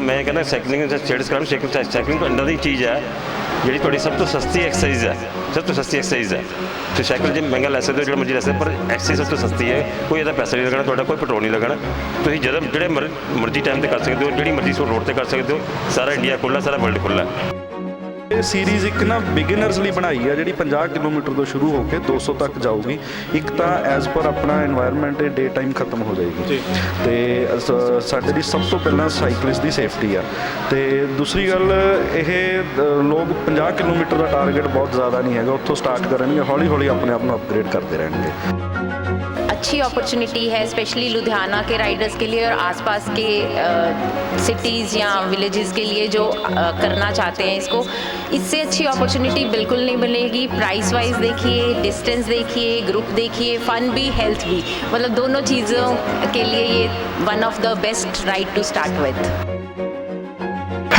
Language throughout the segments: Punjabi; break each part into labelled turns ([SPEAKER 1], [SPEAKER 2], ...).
[SPEAKER 1] ਪਰ ਮੈਂ ਕਹਿੰਦਾ ਸਾਈਕਲਿੰਗ ਦਾ ਸਟੇਟਸ ਕਰਾਂ ਸਾਈਕਲਿੰਗ ਸਾਈਕਲਿੰਗ ਤੋਂ ਅੰਦਰ ਦੀ ਚੀਜ਼ ਹੈ। ਜਿਹੜੀ ਤੁਹਾਡੀ ਸਭ ਤੋਂ ਸਸਤੀ ਐਕਸਰਸਾਈਜ਼ ਹੈ, ਸਭ ਤੋਂ ਸਸਤੀ ਐਕਸਰਸਾਈਜ਼ ਹੈ। ਤੁਸੀਂ ਸਾਈਕਲ ਜੇ ਮਹਿੰਗਾ ਲੈ ਸਕਦੇ ਹੋ, ਜਿਹੜਾ ਮਰਜ਼ੀ ਲੈ ਸਕਦੇ ਪਰ ਐਕਸਰਸਾਈਜ਼ ਸਭ ਤੋਂ ਸਸਤੀ ਹੈ। ਕੋਈ ਇਹਦਾ ਪੈਸਾ ਨਹੀਂ ਲੱਗਣਾ, ਤੁਹਾਡਾ ਕੋਈ ਪੈਟਰੋਲ ਨਹੀਂ ਲੱਗਣਾ। ਤੁਸੀਂ ਜਦੋਂ ਜਿਹੜੇ ਮਰ- ਮਰਜ਼ੀ ਟਾਈਮ ਤੇ ਕਰ ਸਕਦੇ ਹੋ, ਜਿਹੜੀ ਮਰਜ਼ੀ ਸੋ ਰੋਡ ਤੇ ਕਰ ਸਕਦੇ ਹੋ, ਸਾਰਾ ਇੰਡੀਆ ਖੁੱਲ੍ਹਾ, ਸਾਰਾ ਵਰਲਡ ਖੁੱਲ੍ਹਾ।
[SPEAKER 2] ਇਹ ਸੀਰੀਜ਼ ਇੱਕ ਨਾ ਬਿਗਿਨਰਸ ਲਈ ਬਣਾਈ ਆ ਜਿਹੜੀ 50 ਕਿਲੋਮੀਟਰ ਤੋਂ ਸ਼ੁਰੂ ਹੋ ਕੇ 200 ਤੱਕ ਜਾਊਗੀ। ਇੱਕ ਤਾਂ ਐਜ਼ ਪਰ ਆਪਣਾ এনवायरमेंट ਡੇ ਟਾਈਮ ਖਤਮ ਹੋ ਜਾਏਗੀ। ਤੇ ਸਾਡੇ ਲਈ ਸਭ ਤੋਂ ਪਹਿਲਾਂ ਸਾਈਕਲਿਸਟ ਦੀ ਸੇਫਟੀ ਆ। ਤੇ ਦੂਸਰੀ ਗੱਲ ਇਹ ਲੋਕ 50 ਕਿਲੋਮੀਟਰ ਦਾ ਟਾਰਗੇਟ ਬਹੁਤ ਜ਼ਿਆਦਾ ਨਹੀਂ ਹੈਗਾ ਉੱਥੋਂ ਸਟਾਰਟ ਕਰਨਗੇ ਹੌਲੀ ਹੌਲੀ ਆਪਣੇ ਆਪ ਨੂੰ ਅਪਗ੍ਰੇਡ ਕਰਦੇ ਰਹਿਣਗੇ।
[SPEAKER 3] अच्छी अपॉर्चुनिटी है स्पेशली लुधियाना के राइडर्स के लिए और आसपास के सिटीज़ या विलेजेस के लिए जो आ, करना चाहते हैं इसको। इससे अच्छी अपॉर्चुनिटी बिल्कुल नहीं मिलेगी। प्राइस वाइज देखिए डिस्टेंस देखिए ग्रुप देखिए फ़न भी हेल्थ भी। मतलब दोनों चीज़ों के लिए ये one of the best ride to start with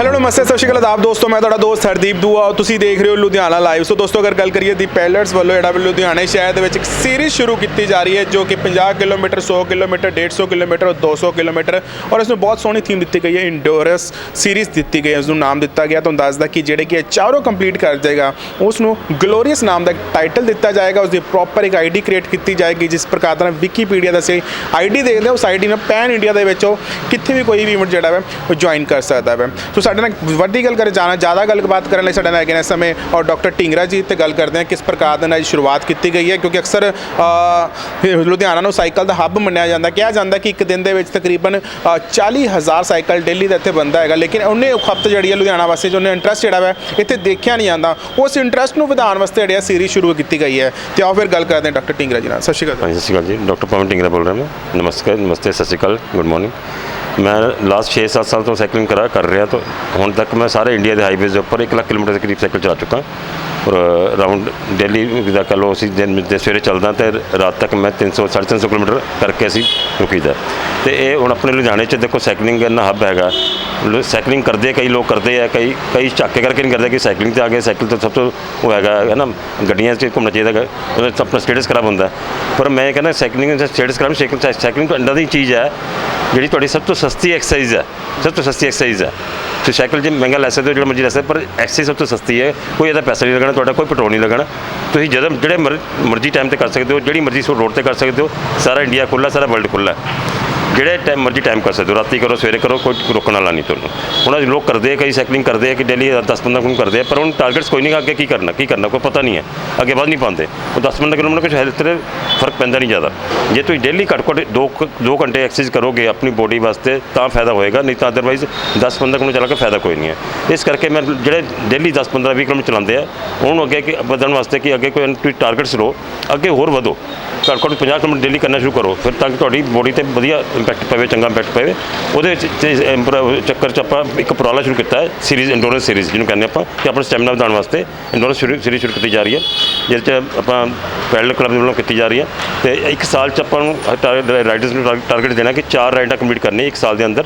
[SPEAKER 4] hello ਨਮਸਤੇ ਸਤਿ ਸ਼੍ਰੀ ਅਕਾਲ ਆਪ ਦੋਸਤੋ ਮੈਂ ਤੁਹਾਡਾ ਦੋਸਤ ਹਰਦੀਪ ਦੂਆ ਔਰ ਤੁਸੀਂ ਦੇਖ ਰਹੇ ਹੋ ਲੁਧਿਆਣਾ ਲਾਈਵ ਸੋ ਦੋਸਤੋ ਅਗਰ ਗੱਲ ਕਰੀਏ ਦੀ ਪੈਲਟਸ ਵੱਲੋਂ ਜਿਹੜਾ ਵੀ ਲੁਧਿਆਣੇ ਸ਼ਹਿਰ ਦੇ ਵਿੱਚ ਇੱਕ ਸੀਰੀਜ਼ ਸ਼ੁਰੂ ਕੀਤੀ ਜਾ ਰਹੀ ਹੈ ਜੋ ਕਿ 50 ਕਿਲੋਮੀਟਰ 100 ਕਿਲੋਮੀਟਰ 150 ਕਿਲੋਮੀਟਰ ਔਰ 200 ਕਿਲੋਮੀਟਰ ਔਰ ਇਸ ਨੂੰ ਬਹੁਤ ਸੋਹਣੀ ਥੀਮ ਦਿੱਤੀ ਗਈ ਹੈ ਇੰਡੋਰਸ ਸੀਰੀਜ਼ ਦਿੱਤੀ ਗਈ ਹੈ ਉਸ ਨੂੰ ਨਾਮ ਦਿੱਤਾ ਗਿਆ ਤੁਹਾਨੂੰ ਦੱਸਦਾ ਕਿ ਜਿਹੜੇ ਕਿ ਇਹ ਚਾਰੋਂ ਕੰਪਲੀਟ ਕਰ ਜਾਏਗਾ ਉਸ ਨੂੰ ਗਲੋਰੀਅਸ ਨਾਮ ਦਾ ਟਾਈਟਲ ਦਿੱਤਾ ਜਾਏਗਾ ਉਸ ਦੀ ਪ੍ਰੋਪਰ ਇੱਕ ਆਈਡੀ ਕ੍ਰੀਏਟ ਕੀਤੀ ਜਾਏਗੀ ਜਿਸ ਪ੍ਰਕਾਰ ਦਾ ਵਿਕੀਪੀਡੀਆ ਦਾ ਸੇ ਆਈਡੀ ਦੇਖਦੇ ਹੋ ਉਸ ਆਈਡੀ ਨਾਲ ਪੈਨ ਇੰਡੀਆ ਦੇ ਵਿੱਚ ਉਹ ਕਿੱਥੇ ਵੀ ਕੋਈ ਵੀ ਇਵੈਂਟ ਜਿਹੜਾ ਹੈ ਉਹ ਜੁਆਇਨ ਕਰ ਸਕਦਾ ਹੈ ਸੋ ਸਾਡੇ ਨਾਲ ਵੱਡੀ ਗੱਲ ਕਰੇ ਜਾਣਾ ਜ਼ਿਆਦਾ ਗੱਲਬਾਤ ਕਰਨ ਲਈ ਸਾਡੇ ਨਾਲ ਹੈਗੇ ਨੇ ਇਸ ਸਮੇਂ ਔਰ ਡਾਕਟਰ ਢਿੰਗਰਾ ਜੀ ਤੇ ਗੱਲ ਕਰਦੇ ਹਾਂ ਕਿਸ ਪ੍ਰਕਾਰ ਦੇ ਨਾਲ ਸ਼ੁਰੂਆਤ ਕੀਤੀ ਗਈ ਹੈ ਕਿਉਂਕਿ ਅਕਸਰ ਅ, ਲੁਧਿਆਣਾ ਨੂੰ ਸਾਈਕਲ ਦਾ ਹੱਬ ਮੰਨਿਆ ਜਾਂਦਾ ਕਿਹਾ ਜਾਂਦਾ ਕਿ ਇੱਕ ਦਿਨ ਦੇ ਵਿੱਚ ਤਕਰੀਬਨ ਅ, 40000 ਸਾਈਕਲ ਡੇਲੀ ਦਾ ਇੱਥੇ ਬੰਦਾ ਹੈਗਾ ਲੇਕਿਨ ਉਹਨੇ ਖਪਤ ਜਿਹੜੀ ਹੈ ਲੁਧਿਆਣਾ ਵਾਸਤੇ ਜੋ ਉਹਨੇ ਇੰਟਰਸਟ ਜਿਹੜਾ ਹੈ ਇੱਥੇ ਦੇਖਿਆ ਨਹੀਂ ਜਾਂਦਾ। ਉਸ ਇੰਟਰਸਟ ਨੂੰ ਵਧਾਉਣ ਵਾਸਤੇ ਜਿਹੜੀ ਸੀਰੀਜ਼ ਸ਼ੁਰੂ ਕੀਤੀ ਗਈ ਹੈ। ਤੇ ਆਓ ਫਿਰ ਗੱਲ ਕਰਦੇ ਹਾਂ ਡਾਕਟਰ ਢਿੰਗਰਾ ਜੀ ਨਾਲ। ਸਤਿ ਸ਼੍ਰੀ ਅਕਾਲ
[SPEAKER 1] ਹਾਂਜੀ ਸਤਿ ਸ਼੍ਰੀ ਅਕਾਲ ਜੀ। ਡਾਕਟਰ ਪਵਨ ਢਿੰਗਰਾ ਬੋਲ ਰਿਹਾ ਮੈਂ। ਨਮਸਕਾਰ ਨਮਸਤੇ ਸਤਿ ਸ਼੍ਰੀ ਅਕਾਲ। ਗੁੱਡ ਮਾਰਨਿੰਗ ਮੈਂ ਲਾਸਟ 6-7 ਸਾਲ ਤੋਂ ਸਾਈਕਲਿੰਗ ਕਰਾ ਕਰ ਰਿਹਾ ਤਾਂ ਹੁਣ ਤੱਕ ਮੈਂ ਸਾਰੇ ਇੰਡੀਆ ਦੇ ਹਾਈਵੇਜ਼ ਦੇ ਉੱਪਰ 1 ਲੱਖ ਕਿਲੋਮੀਟਰ ਦੇ ਕਰੀਬ ਸਾਈਕਲ ਚਲਾ ਚੁੱਕਾ। ਔਰ ਰਾਉਂਡ ਡੇਲੀ ਦਾ ਕਹ ਲਓ ਅਸੀਂ ਦਿਨ ਦੇ ਸਵੇਰੇ ਚੱਲਦਾ ਤੇ ਰਾਤ ਤੱਕ ਮੈਂ 300 350 ਕਿਲੋਮੀਟਰ ਕਰਕੇ ਅਸੀਂ ਰੁਕੀਦਾ ਤੇ ਇਹ ਹੁਣ ਆਪਣੇ ਲੁਧਿਆਣੇ 'ਚ ਦੇਖੋ ਸਾਈਕਲਿੰਗ ਦਾ ਹੱਬ ਹੈਗਾ। ਸਾਈਕਲਿੰਗ ਕਰਦੇ ਕਈ ਲੋਕ ਕਰਦੇ ਆ, ਕਈ ਕਈ ਝਾਕੇ ਕਰਕੇ ਨਹੀਂ ਕਰਦੇ ਕਿ ਸਾਈਕਲਿੰਗ ਤੇ ਆ ਗਏ, ਸਾਈਕਲ ਤਾਂ ਸਭ ਤੋਂ ਉਹ ਹੈਗਾ, ਹੈ ਨਾ, ਗੱਡੀਆਂ 'ਚ ਘੁੰਮਣਾ ਚਾਹੀਦਾ ਹੈਗਾ, ਉਹਦਾ ਤਾਂ ਆਪਣਾ ਸਟੇਟਸ ਖਰਾਬ ਹੁੰਦਾ। ਪਰ ਮੈਂ ਕਹਿੰਦਾ ਸਾਈਕਲਿੰਗ ਦਾ ਸਟੇਟਸ ਖਰਾਬ ਸਾਈਕਲਿੰਗ ਸਾਈਕਲਿੰਗ ਤੋਂ ਅੰਦਰ ਦੀ ਚੀਜ਼ ਹੈ, ਜਿਹੜੀ ਤੁਹਾਡੀ ਸਭ ਤੋਂ ਸਸਤੀ ਐਕਸਰਸਾਈਜ਼ ਹੈ, ਸਭ ਤੋਂ ਸਸਤੀ ਐਕਸਰਸਾਈਜ਼ ਹੈ। ਤੁਸੀਂ ਸਾਈਕਲ ਜੇ ਮਹਿੰਗਾ ਲੈ ਸਕਦੇ ਹੋ, ਜਿਹੜਾ ਮਰਜ਼ੀ ਲੈ ਸਕਦੇ ਪਰ ਐਕਸਰਸਾਈਜ਼ ਸਭ ਤੋਂ ਸਸਤੀ ਹੈ, ਕੋਈ ਇਹਦਾ ਪੈਸਾ ਨਹੀਂ ਲੱਗਣਾ, ਤੁਹਾਡਾ ਕੋਈ ਪੈਟਰੋਲ ਨਹੀਂ ਲੱਗਣਾ। ਤੁਸੀਂ ਜਦੋਂ, ਜਿਹੜੇ ਮਰ- ਮਰਜ਼ੀ ਟਾਈਮ ਤੇ ਕਰ ਸਕਦੇ ਹੋ, ਜਿਹੜੀ ਮਰਜ਼ੀ ਸੋ ਰੋਡ ਤੇ ਕਰ ਸਕਦੇ ਹੋ, ਸਾਰਾ ਇੰਡੀਆ ਖੁੱਲ੍ਹਾ, ਸਾਰਾ ਵਰਲਡ ਖੁੱਲ੍ਹਾ। ਜਿਹੜੇ ਟਾਈਮ ਮਰਜ਼ੀ ਟਾਈਮ ਕਰ ਸਕਦੇ ਹੋ। ਰਾਤੀ ਕਰੋ, ਸਵੇਰੇ ਕਰੋ, ਕੋਈ ਰੋਕਣ ਵਾਲਾ ਨਹੀਂ ਤੁਹਾਨੂੰ। ਹੁਣ ਅੱਜ ਲੋਕ ਕਰਦੇ ਆ ਕਈ ਸਾਈਕਲਿੰਗ ਕਰਦੇ ਆ ਕਿ ਡੇਲੀ 10 15 ਕਿਲੋਮੀਟਰ ਕਰਦੇ ਆ ਪਰ ਉਹਨਾਂ ਟਾਰਗੇਟਸ ਕੋਈ ਨਹੀਂ, ਅੱਗੇ ਕੀ ਕਰਨਾ ਕੀ ਕਰਨਾ, ਕੋਈ ਪਤਾ ਨਹੀਂ ਹੈ। ਅੱਗੇ ਵੱਧ ਨਹੀਂ ਪਾਉਂਦੇ। ਉਹ 10 15 ਕਿਲੋਮੀਟਰ ਕੁਝ ਹੈਲਥ ਤੇ ਫ਼ਰਕ ਪੈਂਦਾ ਨਹੀਂ ਜ਼ਿਆਦਾ। ਜੇ ਤੁਸੀਂ ਡੇਲੀ ਘੱਟ ਘੱਟ 2 2 ਘੰਟੇ ਐਕਸਰਸਾਈਜ਼ ਕਰੋਗੇ ਆਪਣੀ ਬੋਡੀ ਵਾਸਤੇ, ਤਾਂ ਫਾਇਦਾ ਹੋਏਗਾ, ਨਹੀਂ ਤਾਂ ਅਦਰਵਾਈਜ਼ 10 15 ਕਿਲੋਮੀਟਰ ਚਲਾ ਕੇ ਫਾਇਦਾ ਕੋਈ ਨਹੀਂ ਹੈ। ਇਸ ਕਰਕੇ ਮੈਂ ਜਿਹੜੇ ਡੇਲੀ 10 15 20 ਕਿਲੋਮੀਟਰ ਚਲਾਉਂਦੇ ਆ, ਉਹਨੂੰ ਅੱਗੇ ਕਿ ਵਧਣ ਵਾਸਤੇ ਕਿ ਅੱਗੇ ਕੋਈ ਤੁਸੀਂ ਟਾਰਗੇਟਸ ਲਓ, ਅੱਗੇ ਹੋਰ ਵਧੋ। ਘੱਟ ਘੱਟ 50 ਕਿਲੋਮੀਟਰ ਡੇਲੀ ਕਰਨਾ ਸ਼ੁਰੂ ਕਰੋ, ਫਿਰ ਤਾਂ ਕਿ ਤੁਹਾਡੀ ਬੋਡੀ ਤੇ ਵਧੀਆ ਇੰਪੈਕਟ ਪਵੇ, ਚੰਗਾ ਇੰਪੈਕਟ ਪਵੇ। ਉਹਦੇ ਵਿੱਚ ਚੱਕਰ ਚ ਆਪਾਂ ਇੱਕ ਉਪਰਾਲਾ ਸ਼ੁਰੂ ਕੀਤਾ ਹੈ ਸੀਰੀਜ਼ ਇੰਡੋਰੈਂਸ ਸੀਰੀਜ਼ ਜਿਹਨੂੰ ਕਹਿੰਦੇ ਆਪਾਂ, ਕਿ ਆਪਣਾ ਸਟੈਮਿਨਾ ਵਧਾਉਣ ਵਾਸਤੇ ਇੰਡੋਰੈਂਸ ਸੀਰੀਜ਼ ਸ਼ੁਰੂ ਕੀਤੀ ਜਾ ਰਹੀ ਹੈ, ਜਿਹਦੇ ਚ ਆਪਾਂ ਪੈਡਲ ਕਲੱਬ ਦੇ ਵੱਲੋਂ ਕੀਤੀ ਜਾ ਰਹੀ ਹੈ। ਤੇ ਇੱਕ ਸਾਲ ਚ ਆਪਾਂ ਨੂੰ ਰਾਈਡਰਸ ਨੂੰ ਟਾਰਗੇਟ ਦੇਣਾ ਕਿ ਚਾਰ ਰਾਈਡਾਂ ਕੰਪਲੀਟ ਕਰਨੀ ਇੱਕ ਸਾਲ ਦੇ ਅੰਦਰ।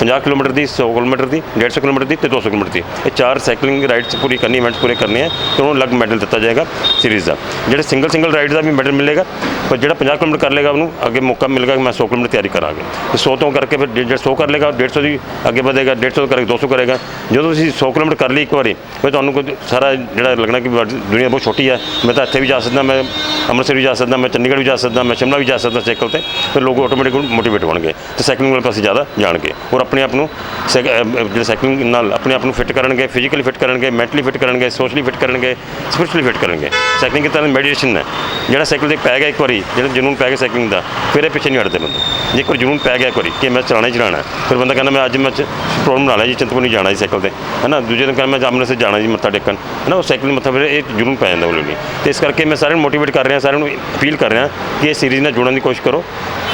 [SPEAKER 1] 50 ਕਿਲੋਮੀਟਰ ਦੀ 100 ਕਿਲੋਮੀਟਰ ਦੀ 150 ਕਿਲੋਮੀਟਰ ਦੀ ਤੇ 200 ਕਿਲੋਮੀਟਰ ਦੀ। ਇਹ ਚਾਰ ਸਾਈਕਲਿੰਗ ਰਾਈਡਸ ਪੂਰੀ ਕਰਨੀ ਇਵੈਂਟਸ ਪੂਰੇ ਕਰਨੇ ਆ ਤੇ ਉਹਨੂੰ ਅਲੱਗ ਮੈਡਲ ਦਿੱਤਾ ਜਾਏਗਾ। ਸੀਰੀਜ਼ ਦਾ ਜਿਹੜੇ ਸਿੰਗਲ ਸਿੰਗਲ ਰਾਈਡ ਦਾ ਵੀ ਮੈਡਲ ਮਿਲੇਗਾ, ਪਰ ਜਿਹੜਾ 50 ਕਿਲੋਮੀਟਰ ਕਰ ਲੇਗਾ ਉਹਨੂੰ ਅੱਗੇ ਮੌਕਾ ਮਿਲੇਗਾ ਕਿ ਮੈਂ 100 ਕਿਲੋਮੀਟਰ ਤਿਆਰੀ ਕਰਾਂਗੇ। ਤੇ 100 ਤੋਂ ਕਰਕੇ ਫਿਰ ਜਿਹੜਾ 100 ਕਰ ਲੇਗਾ 150 ਦੀ ਅੱਗੇ ਵਧੇਗਾ 150 ਤੋਂ ਕਰਕੇ 200 ਕਰੇਗਾ। ਜਦੋਂ ਤੁਸੀਂ 100 ਕਿਲੋਮੀਟਰ ਕਰ ਲਈ ਇੱਕ ਵਾਰੀ, ਫਿਰ ਤੁਹਾਨੂੰ ਕੋਈ ਸਾਰਾ ਜਿਹੜਾ ਲੱਗਣਾ ਕਿ ਵਰਡ- ਦੁਨੀਆ ਬਹੁਤ ਛੋਟੀ ਹੈ ਮੈਂ ਤਾਂ ਇੱਥੇ ਵੀ ਜਾ ਸਕਦਾ, ਮੈਂ ਅੰਮ੍ਰਿਤਸਰ ਵੀ ਜਾ ਸਕਦਾ, ਮੈਂ ਚੰਡੀਗੜ੍ਹ ਵੀ ਜਾ ਸਕਦਾ, ਮੈਂ ਸ਼ਿਮਲਾ ਵੀ ਜਾ ਸਕਦਾ ਸਾਈਕਲ ਤੇ, ਫਿਰ ਲੋਕ ਆਟੋਮੈਟਿਕ ਮੋਟੀਵੇਟ ਹੋਣਗੇ। ਤੇ ਸਾਈਕਲਿੰਗ ਵਾਲੇ ਪਾਸੇ ਜ਼ਿਆਦਾ ਜਾਣਗੇ। ਔਰ ਆਪਣੇ ਆਪ ਨੂੰ ਸਾਈਕ- ਜਿਹੜੇ ਸਾਈਕਲਿੰਗ ਨਾਲ ਆਪਣੇ ਆਪ ਨੂੰ ਫਿੱਟ ਕਰਨਗੇ ਫਿਜ਼ੀਕਲੀ ਫਿੱਟ ਕਰਨਗੇ ਮੈਂਟਲੀ ਫਿੱਟ ਕਰਨਗੇ ਸੋਸ਼ਲੀ ਫਿੱਟ ਕਰਨਗੇ ਸਪਿਰਚੁਅਲੀ ਫਿੱਟ ਕਰਨਗੇ। ਸਾਈਕਲਿੰਗ ਇੱਕ ਮੈਡੀਟੇਸ਼ਨ ਹੈ। ਜਿਹੜਾ ਸਾਈਕਲ ਤੇ ਪੈ ਗਿਆ ਇੱਕ ਵਾਰੀ, ਜਿਹੜਾ ਜਨੂਨ ਪੈ ਗਿਆ ਸਾਈਕਲਿੰਗ ਦਾ, ਫਿਰ ਇਹ ਪਿੱਛੇ ਨਹੀਂ ਹਟਦੇ ਬੰਦੇ। ਜੇ ਕੋਈ ਵਾਰ ਜਨੂਨ ਪੈ ਗਿਆ ਇੱਕ ਵਾਰੀ, ਕਿ ਮੈਂ ਚਲਾਣਾ ਹੀ ਚਲਾਣਾ ਫਿਰ ਬੰਦਾ ਕਹਿੰਦਾ, ਮੈਂ ਅੱਜ ਮੈਂ ਪ੍ਰੋਬਲਮ ਬਣਾ ਲਿਆ ਜੀ, ਚਿੰਤਪੁਰਨੀ ਜਾਣਾ ਜੀ ਸਾਈਕਲ ਤੇ। ਹੈ ਨਾ ਦੂਜੇ ਦਿਨ ਕਹਿੰਦਾ, ਮੈਂ ਜਾਮਨੇ ਸੇ ਜਾਣਾ ਜੀ, ਮੱਥਾ ਟੇਕਣ। ਹੈ ਨਾ ਉਹ ਸਾਈਕਲ ਮੱਥਾ ਫਿਰ ਇਹ ਜਨੂਨ ਪੈ ਜਾਂਦਾ ਉਹਦੇ ਲਈ ਤੇ ਇਸ ਕਰਕੇ ਮੈਂ ਸਾਰਿਆਂ ਨੂੰ ਮੋਟੀਵੇਟ ਕਰ ਰਿਹਾ, ਸਾਰਿਆਂ ਨੂੰ ਅਪੀਲ ਕਰ ਰਿਹਾ ਕਿ ਇਹ ਸੀਰੀਜ਼ ਨਾਲ ਜੁੜਨ ਦੀ ਕੋਸ਼ਿਸ਼ ਕਰੋ।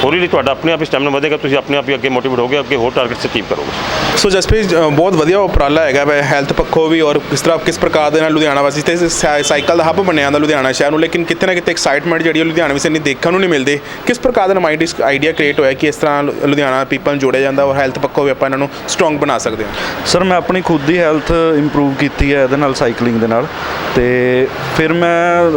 [SPEAKER 1] ਹੌਲੀ ਲਈ ਤੁਹਾਡਾ ਆਪਣੇ ਆਪ ਹੀ ਸਟੈਮਿਨਾ ਵਧੇਗਾ, ਤੁਸੀਂ ਆਪਣੇ ਆਪ ਹੀ ਅੱਗੇ ਮੋਟੀਵੇਟ ਹੋਗੇ, ਅੱਗੇ ਹੋਰ ਟਾਰਗੇਟਸ ਅਚੀਵ ਕਰੋਗੇ।
[SPEAKER 4] ਸੋ ਜਸਪ੍ਰੀਤ ਬਹੁਤ ਵਧੀਆ ਉਪਰਾਲਾ ਹੈਗਾ ਵੈ ਹੈਲਥ ਪੱਖੋਂ ਵੀ ਔਰ ਕਿਸ ਤਰ੍ਹਾਂ, ਕਿਸ ਪ੍ਰਕਾਰ ਦੇ ਨਾਲ ਲੁਧਿਆਣਾ ਵਾਸੀ ਤੇ ਸਾਈਕਲ ਦਾ ਹੱਬ ਬਣਿਆ ਜਾਂਦਾ ਲੁਧਿਆਣਾ ਸ਼ਹਿਰ ਨੂੰ, ਲੇਕਿਨ ਕਿਤੇ ਨਾ ਕਿਤੇ ਐਕਸਾਈਟਮੈਂਟ ਜਿਹੜੀ ਹੈ ਲੁਧਿਆਣਾ ਵਿੱਚ ਇੰਨੀ ਦੇਖਣ ਨੂੰ ਨਹੀਂ ਮਿਲਦੀ। ਕਿਸ ਪ੍ਰਕਾਰ ਦਾ ਮਾਈਂਡ ਆਈਡੀਆ ਕ੍ਰੀਏਟ ਹੋਇਆ ਕਿ ਇਸ ਤਰ੍ਹਾਂ ਲੁਧਿਆਣਾ ਪੀਪਲ ਨੂੰ ਜੋੜਿਆ ਜਾਂਦਾ ਔਰ ਹੈਲਥ ਪੱਖੋਂ ਵੀ ਆਪਾਂ ਇਹਨਾਂ ਨੂੰ ਸਟਰੋਂਗ ਬਣਾ ਸਕਦੇ ਹਾਂ?
[SPEAKER 2] ਸਰ, ਮੈਂ ਆਪਣੀ ਖੁਦ ਦੀ ਹੈਲਥ ਇੰਪਰੂਵ ਕੀਤੀ ਹੈ ਇਹਦੇ ਨਾਲ ਸਾਈਕਲਿੰਗ ਦੇ ਨਾਲ। ਤੇ ਫਿਰ ਮੈਂ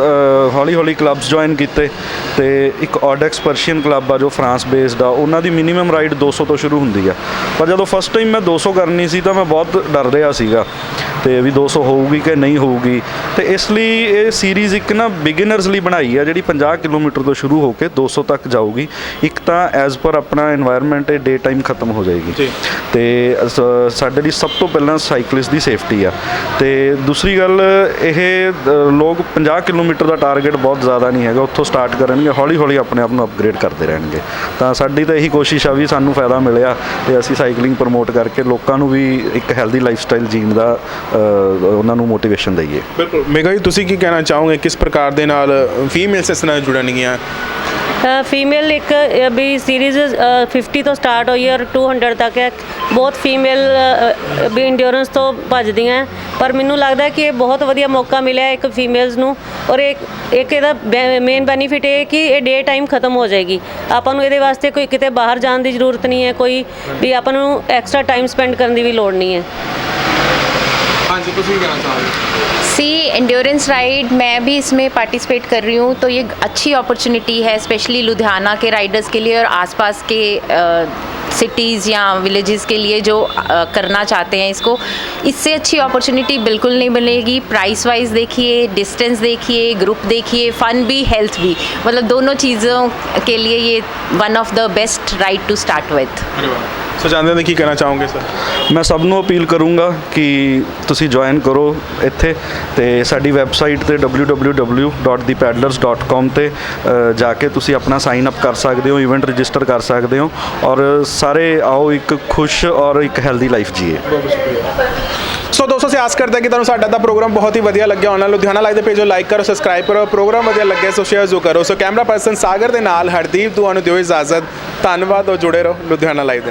[SPEAKER 2] ਹੌਲੀ ਹੌਲੀ ਕਲੱਬਸ ਜੁਆਇਨ ਕੀਤੇ। ਤੇ ਇੱਕ ਆਡੈਕਸ ਪਰਸ਼ੀਅਨ ਕਲੱਬ ਆ ਜੋ ਫਰਾਂਸ ਬੇਸਡ ਆ, ਉਹਨਾਂ ਦੀ ਮਿਨੀਮਮ ਰਾਈਡ 200 ਤੋਂ ਸ਼ੁਰੂ ਹੁੰਦੀ ਆ। ਪਰ ਜਦੋਂ ਫਸਟ ਟਾਈਮ ਮੈਂ 200 ਕਰਨੀ ਸੀ, ਤਾਂ ਮੈਂ ਬਹੁਤ ਡਰ ਰਿਹਾ ਸੀਗਾ। ਤੇ ਵੀ 200 ਹੋਊਗੀ ਕਿ ਨਹੀਂ ਹੋਊਗੀ। ਤੇ ਇਸ ਲਈ ਇਹ ਸੀਰੀਜ਼ ਸੀਰੀਜ਼ ਇੱਕ ਨਾ ਬਿਗਿਨਰਸ ਲਈ ਬਣਾਈ ਆ ਜਿਹੜੀ 50 ਕਿਲੋਮੀਟਰ ਤੋਂ ਸ਼ੁਰੂ ਹੋ ਕੇ 200 ਤੱਕ ਜਾਊਗੀ। ਇੱਕ ਤਾਂ ਐਜ਼ ਪਰ ਆਪਣਾ এনवायरमेंट ਇਹ ਡੇ ਟਾਈਮ ਖਤਮ ਹੋ ਜਾਏਗੀ। ਤੇ ਸਾਡੇ ਲਈ ਸਭ ਤੋਂ ਪਹਿਲਾਂ ਸਾਈਕਲਿਸਟ ਦੀ ਸੇਫਟੀ ਆ। ਤੇ ਦੂਸਰੀ ਗੱਲ ਇਹ ਲੋਕ 50 ਕਿਲੋਮੀਟਰ ਦਾ ਟਾਰਗੇਟ ਬਹੁਤ ਜ਼ਿਆਦਾ ਨਹੀਂ ਹੈਗਾ ਉੱਥੋਂ ਸਟਾਰਟ ਕਰਨਗੇ ਹੌਲੀ ਹੌਲੀ ਆਪਣੇ ਆਪ ਨੂੰ ਅਪਗ੍ਰੇਡ ਕਰਦੇ ਰਹਿਣਗੇ। ਤਾਂ ਸਾਡੀ ਤਾਂ ਇਹੀ ਕੋਸ਼ਿਸ਼ ਆ ਵੀ ਸਾਨੂੰ ਫਾਇਦਾ ਮਿਲਿਆ ਤੇ ਅਸੀਂ ਸਾਈਕਲਿੰਗ ਪ੍ਰਮੋਟ ਕਰਕੇ ਲੋਕਾਂ ਨੂੰ ਵੀ ਇੱਕ ਹੈਲਦੀ ਲਾਈਫ ਸਟਾਈਲ ਜੀਣ ਦਾ ਉਹਨਾਂ ਨੂੰ ਮੋਟੀਵੇਸ਼ਨ ਦਈਏ।
[SPEAKER 4] ਬਿਲਕੁਲ। ਮੇਗਾ ਜੀ ਤੁਸੀਂ ਕੀ ਕਹਿਣਾ ਚਾਹੋਗੇ ਕਿਸ ਪ੍ਰਕਾਰ ਦੇ ਨਾਲ ਫੀਮੇਲਸ ਇਸ ਨਾਲ ਜੁੜਨਗੀਆਂ
[SPEAKER 5] ਫੀਮੇਲ ਇੱਕ ਵੀ ਸੀਰੀਜ਼ 50 ਤੋਂ ਸਟਾਰਟ ਹੋਈ ਹੈ ਔਰ 200 ਤੱਕ ਹੈ। ਬਹੁਤ ਫੀਮੇਲ ਵੀ ਇੰਡਿਓਰੈਂਸ ਤੋਂ ਭੱਜਦੀਆਂ ਪਰ ਮੈਨੂੰ ਲੱਗਦਾ ਕਿ ਇਹ ਬਹੁਤ ਵਧੀਆ ਮੌਕਾ ਮਿਲਿਆ ਇੱਕ ਫੀਮੇਲਸ ਨੂੰ। ਔਰ ਇੱਕ ਇੱਕ ਇਹਦਾ ਮੇਨ ਬੈਨੀਫਿਟ ਇਹ ਕਿ ਇਹ ਡੇ ਟਾਈਮ ਖਤਮ ਹੋ ਜਾਏਗੀ। ਆਪਾਂ ਨੂੰ ਇਹਦੇ ਵਾਸਤੇ ਕੋਈ ਕਿਤੇ ਬਾਹਰ ਜਾਣ ਦੀ ਜ਼ਰੂਰਤ ਨਹੀਂ ਹੈ। ਕੋਈ ਵੀ ਆਪਾਂ ਨੂੰ ਐਕਸਟਰਾ ਟਾਈਮ ਸਪੈਂਡ ਕਰਨ ਦੀ ਵੀ ਲੋੜ ਨਹੀਂ ਹੈ।
[SPEAKER 4] ਹਾਂਜੀ ਤੁਸੀਂ ਕੀ ਕਹਿਣਾ ਚਾਹੋਗੇ
[SPEAKER 3] सी एंड्योरेंस राइड मैं भी इसमें पार्टिसिपेट कर रही हूँ तो ये अच्छी अपॉर्चुनिटी है स्पेशली लुधियाना के राइडर्स के लिए और आसपास के सिटीज़ या विलेजेस के लिए जो अ, करना चाहते हैं इसको इससे अच्छी अपॉर्चुनिटी बिल्कुल नहीं मिलेगी प्राइस वाइज देखिए डिस्टेंस देखिए ग्रुप देखिए फ़न भी हेल्थ भी मतलब दोनों चीज़ों के लिए ये one of the best ride to start with
[SPEAKER 4] ਅਰੇ ਵਾਹ ਸੋ ਜਾਣਦੇ ਨੇ ਕੀ ਕਹਿਣਾ ਚਾਹੋਗੇ ਸਰ
[SPEAKER 2] ਮੈਂ ਸਭ ਨੂੰ ਅਪੀਲ ਕਰੂੰਗਾ ਕਿ ਤੁਸੀਂ ਜੁਆਇਨ ਕਰੋ ਇੱਥੇ ਤੇ ਸਾਡੀ ਵੈਬਸਾਈਟ ਤੇ www.thepaddlers.com ਤੇ ਅ, ਜਾ ਕੇ ਤੁਸੀਂ ਆਪਣਾ ਸਾਈਨ ਅਪ ਕਰ ਸਕਦੇ ਹੋ ਇਵੈਂਟ ਰਜਿਸਟਰ ਕਰ ਸਕਦੇ ਹੋ ਔਰ ਸਾਰੇ ਆਓ ਇੱਕ ਖੁਸ਼ ਔਰ ਇੱਕ ਹੈਲਦੀ ਲਾਈਫ ਜੀਏ।
[SPEAKER 4] ਸੋ ਦੋਸਤੋ, ਅਸੀਂ ਆਸ ਕਰਦੇ ਹਾਂ ਕਿ ਤੁਹਾਨੂੰ ਸਾਡਾ ਦਾ ਪ੍ਰੋਗਰਾਮ ਬਹੁਤ ਹੀ ਵਧੀਆ ਲੱਗਿਆ। ਹੋਣਾ ਲੁਧਿਆਣਾ ਲਾਈਵ ਦੇ ਪੇਜ ਨੂੰ ਲਾਈਕ ਕਰੋ ਸਬਸਕ੍ਰਾਈਬ ਕਰੋ, ਪ੍ਰੋਗਰਾਮ ਵਧੀਆ ਲੱਗਿਆ ਸੋ ਸ਼ੇਅਰ ਜ਼ਰੂਰ ਕਰੋ। ਸੋ ਕੈਮਰਾ ਪਰਸਨ ਸਾਗਰ ਦੇ ਨਾਲ ਹਰਦੀਪ, ਤੁਹਾਨੂੰ ਦਿਓ ਇਜਾਜ਼ਤ। ਧੰਨਵਾਦ ਔਰ ਜੁੜੇ ਰਹੋ ਲੁਧਿਆਣਾ ਲਾਈਵ ਦੇ